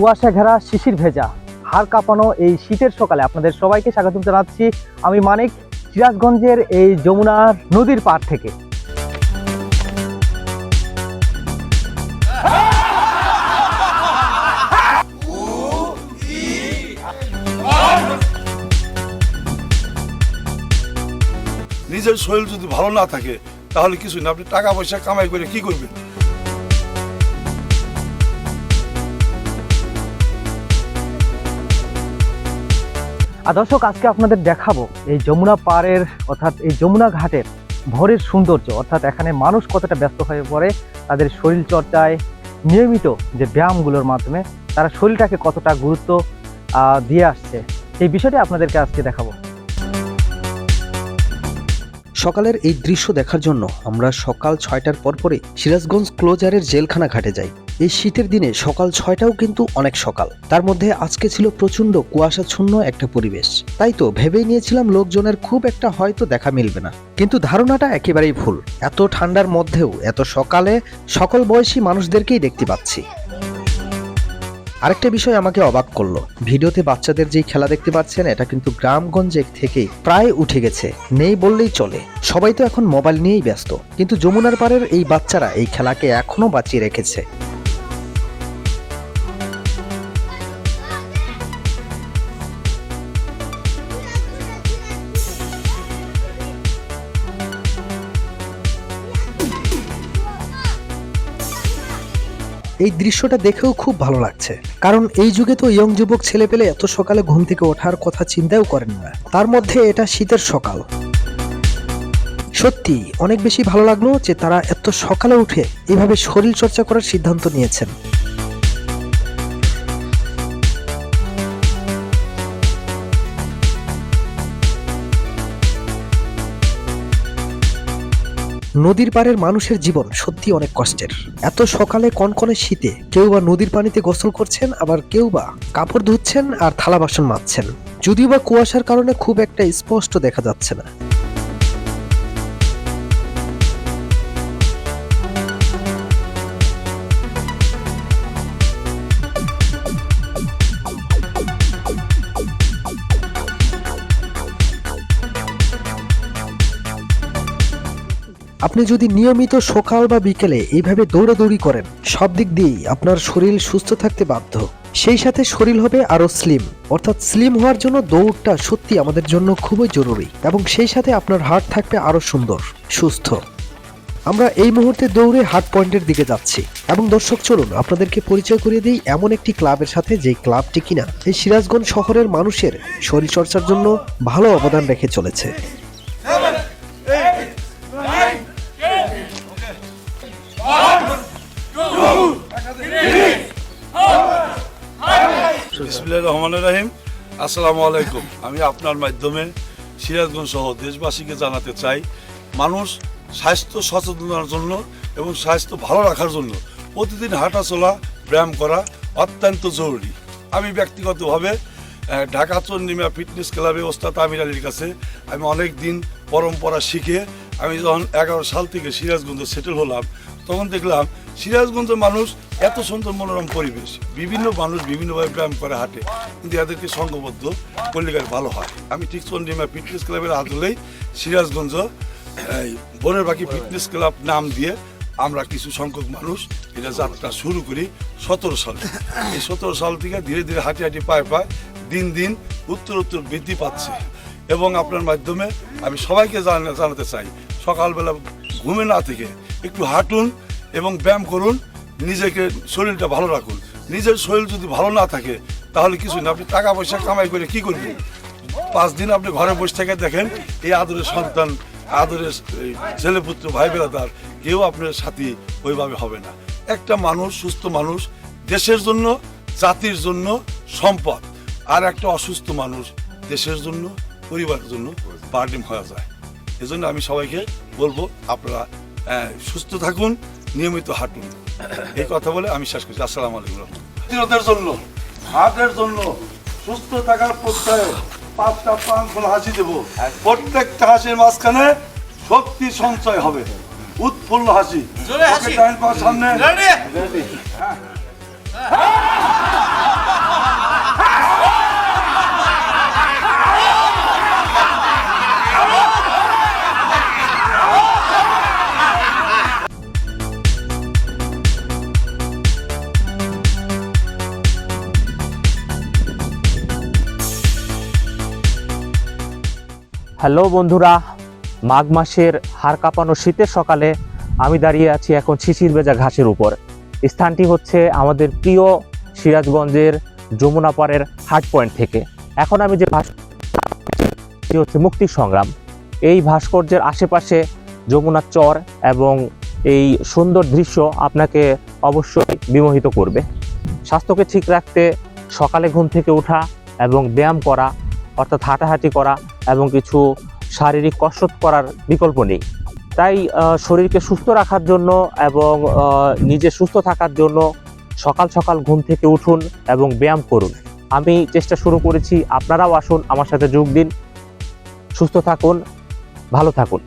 কুয়াশা ঘেরা শিশির ভেজা, হাড় কাঁপানো এই শীতের সকালে আপনাদের সবাইকে স্বাগতম জানাচ্ছি আমি মানিক, সিরাজগঞ্জের এই যমুনা নদীর পাড় থেকে। নিজের শরীর যদি ভালো না থাকে, তাহলে কিছু না। আপনি টাকা পয়সা কামাই করে কি করবেন? আর দর্শক, আজকে আপনাদের দেখাবো এই যমুনা পাড়ের, অর্থাৎ এই যমুনা ঘাটের ভোরের সৌন্দর্য, অর্থাৎ এখানে মানুষ কতটা ব্যস্ত হয়ে পড়ে, তাদের শরীর চর্চায় নিয়মিত যে ব্যায়ামগুলোর মাধ্যমে তারা শরীরটাকে কতটা গুরুত্ব দিয়ে আসছে। এই বিষয়টি আপনাদেরকে আজকে দেখাবো। সকালের এই দৃশ্য দেখার জন্য আমরা সকাল ছয়টার পরপরই সিরাজগঞ্জ ক্লোজারের জেলখানা ঘাটে যাই। এই শীতের দিনে সকাল ছয়টাও কিন্তু অনেক সকাল। তার মধ্যে আজকে ছিল প্রচণ্ড কুয়াশাচ্ছন্ন একটা পরিবেশ। তাই তো ভেবেই নিয়েছিলাম লোকজনের খুব একটা হয়তো দেখা মিলবে না। কিন্তু ধারণাটা একেবারেই ভুল। এত ঠান্ডার মধ্যেও, এত সকালে সকল বয়সী মানুষদেরকেই দেখতে পাচ্ছি। আরেকটা বিষয় আমাকে অবাক করল। ভিডিওতে বাচ্চাদের যেই খেলা দেখতে পাচ্ছেন, এটা কিন্তু গ্রামগঞ্জে থেকেই প্রায় উঠে গেছে। নেই বললেই চলে। সবাই তো এখন মোবাইল নিয়েই ব্যস্ত। কিন্তু যমুনার পাড়ের এই বাচ্চারা এই খেলাকে এখনও বাঁচিয়ে রেখেছে। এই দৃশ্যটা দেখেও খুব ভালো লাগছে। কারণ এই যুগে তো ইয়ং যুবক ছেলে পেলে এত সকালে ঘুম থেকে ওঠার কথা চিন্তাও করেন না। তার মধ্যে এটা শীতের সকাল। সত্যি, অনেক বেশি ভালো লাগল যে তারা এত সকালে উঠে এভাবে শরীর চর্চা করার সিদ্ধান্ত নিয়েছেন। নদীর পাড়ের মানুষের জীবন সত্যি অনেক কষ্টের। এত সকালে কনকনে শীতে কেউ বা নদীর পানিতে গোসল করছেন, আবার কেউ বা কাপড় ধুচ্ছেন আর থালা বাসন মাজছেন। যদিও বা কুয়াশার কারণে খুব একটা স্পষ্ট দেখা যাচ্ছে না। আপনি যদি নিয়মিত সকাল বা বিকেলে এইভাবে দৌড়াদৌড়ি করেন, সব দিক দিয়েই আপনার শরীর সুস্থ থাকতে বাধ্য। সেই সাথে শরীর হবে আরও স্লিম অর্থাৎ স্লিম হওয়ার জন্য দৌড়টা সত্যি আমাদের জন্য খুবই জরুরি এবং সেই সাথে আপনার হার্ট থাকবে আরও সুন্দর, সুস্থ। আমরা এই মুহূর্তে দৌড়ে হার্ট পয়েন্টের দিকে যাচ্ছি এবং দর্শক, চলুন আপনাদেরকে পরিচয় করিয়ে দিই এমন একটি ক্লাবের সাথে যেই ক্লাবটি কিনা। এই সিরাজগঞ্জ শহরের মানুষের শরীরচর্চার জন্য ভালো অবদান রেখে চলেছে। রহিম। আসসালামু আলাইকুম। আমি আপনার মাধ্যমে সিরাজগঞ্জ সহ দেশবাসীকে জানাতে চাই, মানুষ স্বাস্থ্য সচেতনার জন্য এবং স্বাস্থ্য ভালো রাখার জন্য প্রতিদিন হাঁটা চলা ব্যায়াম করা অত্যন্ত জরুরি। আমি ব্যক্তিগতভাবে ঢাকা চন্ডিমা ফিটনেস ক্লাবে ওস্তাদ আমির আলীর কাছে আমি অনেক দিন পরম্পরা শিখে আমি যখন এগারো সাল থেকে সিরাজগঞ্জে সেটেল হলাম, তখন দেখলাম সিরাজগঞ্জের মানুষ এত সুন্দর মনোরম পরিবেশ। বিভিন্ন মানুষ বিভিন্নভাবে ব্যায়াম করে হাঁটে। কিন্তু এদেরকে সংঘবদ্ধ করলে ভালো হয়? আমি ঠিক চন্ডিমা ফিটনেস ক্লাবের আদলেই সিরাজগঞ্জ বনের বাকি ফিটনেস ক্লাব নাম দিয়ে আমরা কিছু সংখ্যক মানুষ এটা যাত্রা শুরু করি সতেরো সালে। এই সতেরো সাল থেকে ধীরে ধীরে হাঁটি হাঁটি পায়ে পায়ে দিন দিন উত্তর উত্তর বৃদ্ধি পাচ্ছে। এবং আপনার মাধ্যমে আমি সবাইকে জানা- জানাতে চাই, সকালবেলা ঘুমে না থেকে একটু হাঁটুন এবং ব্যায়াম করুন, নিজেকে শরীরটা ভালো রাখুন। নিজের শরীর যদি ভালো না থাকে, তাহলে কিছু না। আপনি টাকা পয়সা কামাই করে কি করবেন? পাঁচ দিন আপনি ঘরে বসে থেকে দেখেন, এই আদরের সন্তান, আদরের ছেলেপুত্র ভাই বেড়াদার, কেউ আপনার সাথী ওইভাবে হবে না। একটা মানুষ, সুস্থ মানুষ, দেশের জন্য, জাতির জন্য সম্পদ। আর একটা অসুস্থ মানুষ, দেশের জন্য, পরিবারের জন্য বার্ডিম হয়ে যায়। এজন্য আমি সবাইকে বলব, আপনারা সুস্থ থাকুন নিয়মিত হাঁটুন। এই কথা বলে আমি শেষ করছি। আসসালাম আলাইকুম। রহমতের জন্য হাটের জন্য সুস্থ থাকার প্রত্যয়ে পাঁচটা পাঁচ ফুল হাসি দেবো। প্রত্যেকটা হাসির মাঝখানে শক্তি সঞ্চয় হবে। উৎফুল্ল হাসি। জোরে হাসি। ওকে, ডাইন পা সামনে। Ready? হ্যালো বন্ধুরা, মাঘ মাসের হাড় কাঁপানো শীতের সকালে আমি দাঁড়িয়ে আছি এখন শিশির ভেজা ঘাসের উপর। স্থানটি হচ্ছে আমাদের প্রিয় সিরাজগঞ্জের যমুনাপাড়ের হাট পয়েন্ট থেকে। এখন আমি যে ভাস্কর্যটি হচ্ছে মুক্তি সংগ্রাম। এই ভাস্কর্যের আশেপাশে যমুনার চর এবং এই সুন্দর দৃশ্য আপনাকে অবশ্যই বিমোহিত করবে। স্বাস্থ্যকে ঠিক রাখতে সকালে ঘুম থেকে ওঠা এবং ব্যায়াম করা, অর্থাৎ হাঁটাহাঁটি করা এবং কিছু শারীরিক কসরত করার বিকল্প নেই। তাই শরীরকে সুস্থ রাখার জন্য এবং নিজে সুস্থ থাকার জন্য সকাল সকাল ঘুম থেকে উঠুন এবং ব্যায়াম করুন। আমি চেষ্টা শুরু করেছি, আপনারাও আসুন আমার সাথে যোগ দিন। সুস্থ থাকুন, ভালো থাকুন।